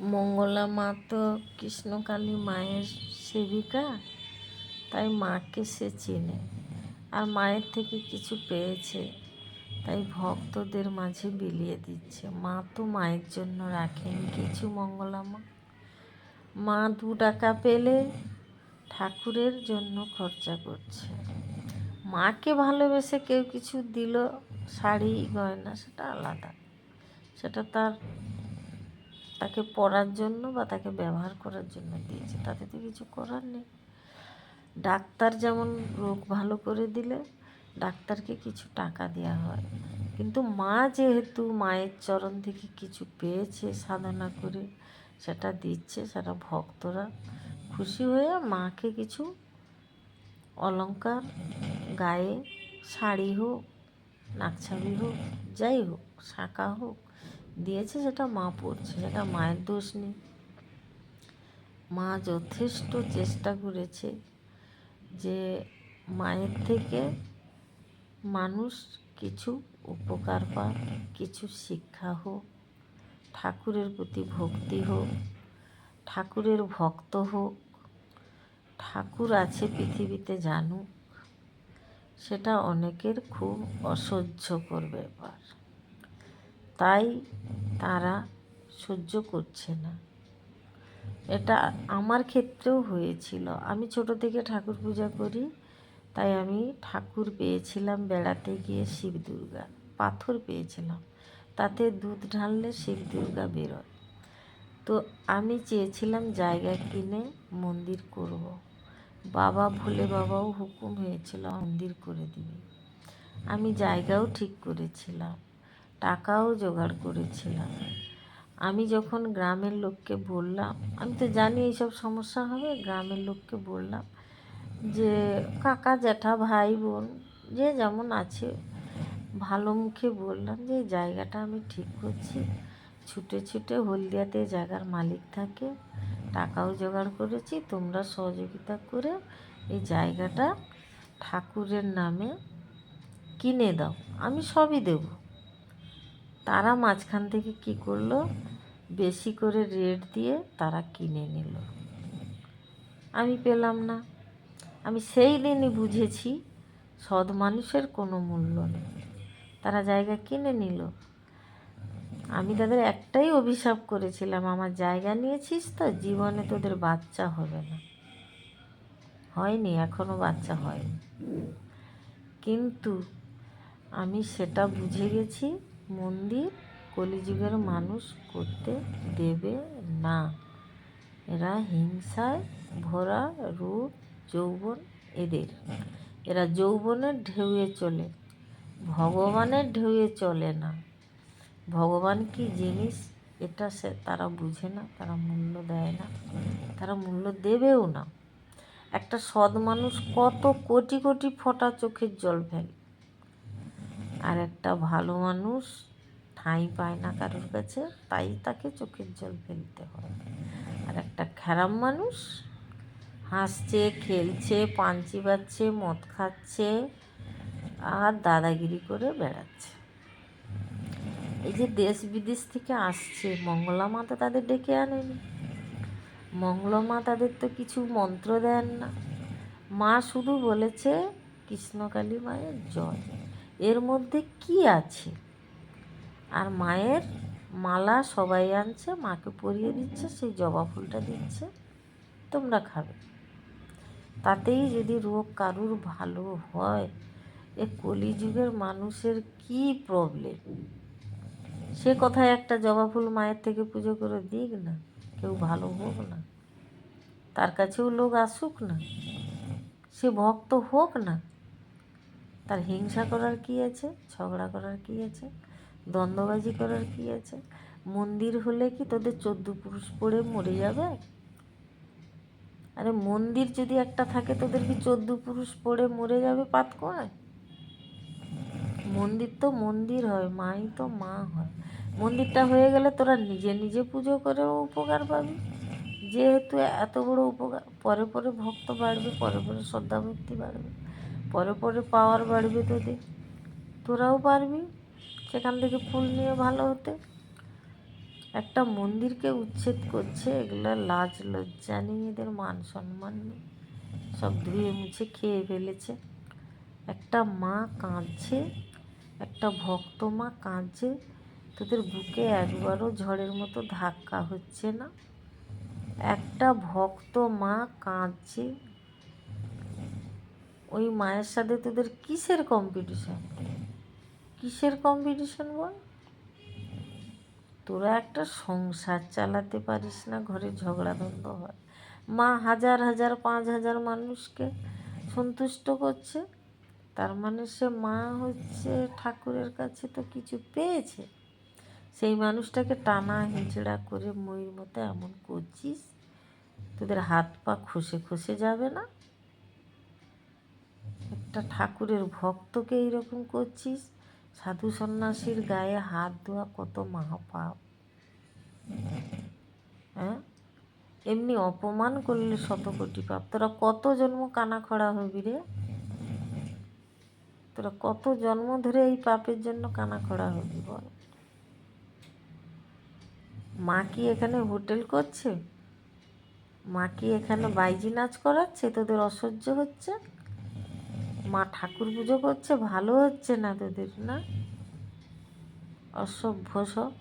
মঙ্গলা মা তো কৃষ্ণকালী মায়ের সেবিকা, তাই মাকে সে চেনে। আর মায়ের থেকে কিছু পেয়েছে, তাই ভক্তদের মাঝে বিলিয়ে দিচ্ছে। মা তো মায়ের জন্য রাখেনি কিছু মঙ্গলা মা। মা দু টাকা পেলে ঠাকুরের জন্য খরচা করছে। মাকে ভালোবেসে কেউ কিছু দিল, শাড়ি, গয়না, সেটা আলাদা। সেটা তার তাকে পড়ার জন্য বা তাকে ব্যবহার করার জন্য দিয়েছে। তাতে তো কিছু করার নেই। ডাক্তার যেমন রোগ ভালো করে দিলে ডাক্তারকে কিছু টাকা দেওয়া হয়। কিন্তু মা যেহেতু মায়ের চরণ থেকে কিছু পেয়েছে সাধনা করে, সেটা দিচ্ছে, সেটা ভক্তরা খুশি হয়ে মাকে কিছু অলংকার, গায়ে শাড়ি হোক, নাকছাবি হোক, যাই হোক শাঁকা হোক দিয়েছে সেটা মা পড়ছে সেটা মায়ের দোষ নেই। মা যথেষ্ট চেষ্টা করেছে যে মায়ের থেকে মানুষ কিছু উপকার পাক, কিছু শিক্ষা হোক, ঠাকুরের প্রতি ভক্তি হোক, ঠাকুরের ভক্ত হোক, ঠাকুর আছে পৃথিবীতে জানুক, সেটা অনেকের খুব অসহ্যকর ব্যাপার। তাই তারা সহ্য করছে না। এটা আমার ক্ষেত্রেও হয়েছিল। আমি ছোট থেকে ঠাকুর পূজা করি, তাই আমি ঠাকুর পেয়েছিলাম বেড়াতে গিয়ে শিব দুর্গা, পাথর পেয়েছিলাম। তাতে দুধ ঢাললে শিব দুর্গা বেরোয়। তো আমি চেয়েছিলাম জায়গা কিনে মন্দির করব। বাবা ভোলে বাবাও হুকুম হয়েছিল, মন্দির করে দিবে। আমি জায়গাও ঠিক করেছিলাম। টাকাও জোগাড় করেছিলাম। আমি যখন গ্রামের লোককে বললাম, আমি তো জানি এইসব সমস্যা হবে, গ্রামের লোককে বললাম যে, কাকা, জ্যাঠা, ভাই, বোন, যে যেমন আছে। ভালো মুখে বললাম যে জায়গাটা আমি ঠিক করছি। ছুটে ছুটে হলদিয়াতে জায়গার মালিক থাকে। টাকাও জোগাড় করেছি। তোমরা সহযোগিতা করে এই জায়গাটা ঠাকুরের নামে কিনে দাও। আমি সবই দেব। তারা মাঝখান থেকে কি করল? বেশি করে রেট দিয়ে তারা কিনে নিল। আমি পেলাম না। আমি সেই দিনই বুঝেছি, সৎ মানুষের কোনো মূল্য নেই। তারা জায়গা কিনে নিল। আমি তাদের একটাই অভিশাপ করেছিলাম, আমার জায়গা নিয়েছিস তো, জীবনে তোদের বাচ্চা হবে না। হয়নি এখনও বাচ্চা হয়নি। কিন্তু আমি সেটা বুঝে গেছি মন্দির কলিযুগের মানুষ করতে দেবে না। এরা হিংসায় ভরা রূপ, যৌবন এদের। এরা যৌবনের ঢেউয়ে চলে, ভগবানের ঢেউয়ে চলে না। ভগবান কি জিনিস? এটা সে, তারা বুঝে না, তারা মূল্য দেয় না, তারা মূল্য দেবেও না। একটা সৎ মানুষ কত কোটি কোটি ফোঁটা চোখের জল ফেলে। আর একটা ভালো মানুষ ঠাঁই পায় না কারোর কাছে, তাই তাকে চোখের জল ফেলতে হয়। আর একটা খারাপ মানুষ হাসছে, খেলছে, পাঞ্চি বাচ্ছে মদ খাচ্ছে আর দাদাগিরি করে বেড়াচ্ছে। এই যে দেশ বিদেশ থেকে আসছে, মঙ্গলা মাতা তাদের ডেকে আনেনি। মঙ্গলা মা তাদের তো কিছু মন্ত্র দেন না। মা শুধু বলেছে, কৃষ্ণকালী মায়ের জয়। এর মধ্যে কি আছে? আর মায়ের মালা সবাই আনছে, মাকে পরিয়ে দিচ্ছে, সেই জবা ফুলটা দিচ্ছে, তোমরা খাবে। তাতেই যদি রোগ কারুর ভালো হয়, এ কলিযুগের মানুষের কি প্রবলেম সে কথায় একটা জবা ফুল মায়ের থেকে পুজো করে দিক না, কেউ ভালো হোক না, তার কাছেও লোক আসুক না, সে ভক্ত হোক না তার হিংসা করার কি আছে? ঝগড়া করার কি আছে? দ্বন্দ্ববাজি করার কি আছে? মন্দির হলে কি তোদের চোদ্দ পুরুষ পড়ে মরে যাবে? আরে মন্দির যদি একটা থাকে, তোদের কি চোদ্দ পুরুষ পড়ে মরে যাবে পাত কয় মন্দির তো মন্দির হয়, মাই তো মা হয়। মন্দিরটা হয়ে গেলে তোরা নিজে নিজে পুজো করেও উপকার পাবি। যেহেতু এত বড় উপকার, পরে পরে ভক্ত বাড়বে, পরে পরে শ্রদ্ধা ভক্তি বাড়বে। পরে পরে পাওয়ার বাড়বে তোদের। তোরাও পারবি, সেখান থেকে ফুল নিয়ে ভালো হতে। একটা মন্দিরকে উচ্ছেদ করছে, এগুলো লাজ লজ্জা নেই, এদের মান সম্মান নেই। সব ধুয়ে মুছে খেয়ে ফেলেছে। একটা মা কাঁদছে, একটা ভক্ত মা কাঁদছে, তোদের বুকে একবারও ঝড়ের মতো ধাক্কা হচ্ছে না। একটা ভক্ত মা কাঁদছে ওই মায়ের সাথে তোদের কিসের কম্পিটিশন কিসের কম্পিটিশন বল? তোরা একটা সংসার চালাতে পারিস না, ঘরে ঝগড়াদ্বন্দ্ব হয়। মা হাজার হাজার, পাঁচ হাজার মানুষকে সন্তুষ্ট করছে, তার মানে সে মা হচ্ছে ঠাকুরের কাছে তো কিছু পেয়েছে। সেই মানুষটাকে টানা হিঁচড়া করে ময়ূর মতো এমন করছিস? তোদের হাত পা খসে খসে যাবে না? একটা ঠাকুরের ভক্তকে এইরকম করছিস? সাধু সন্ন্যাসীর গায়ে হাত দেওয়া কত মহাপাপ। হ্যাঁ? এমনি অপমান করলে শত কোটি পাপ। তোরা কত জন্ম কানা খড়া হবি রে? তোরা কত জন্ম ধরে এই পাপের জন্য কানা খড়া হবি বল। মা কি এখানে হোটেল করছে? মা কি এখানে বাইজি নাচ করাচ্ছে? তোদের অসহ্য হচ্ছে? মা ঠাকুর পুজো করছে ভালো হচ্ছে না তোদের না? অসভ্য সব।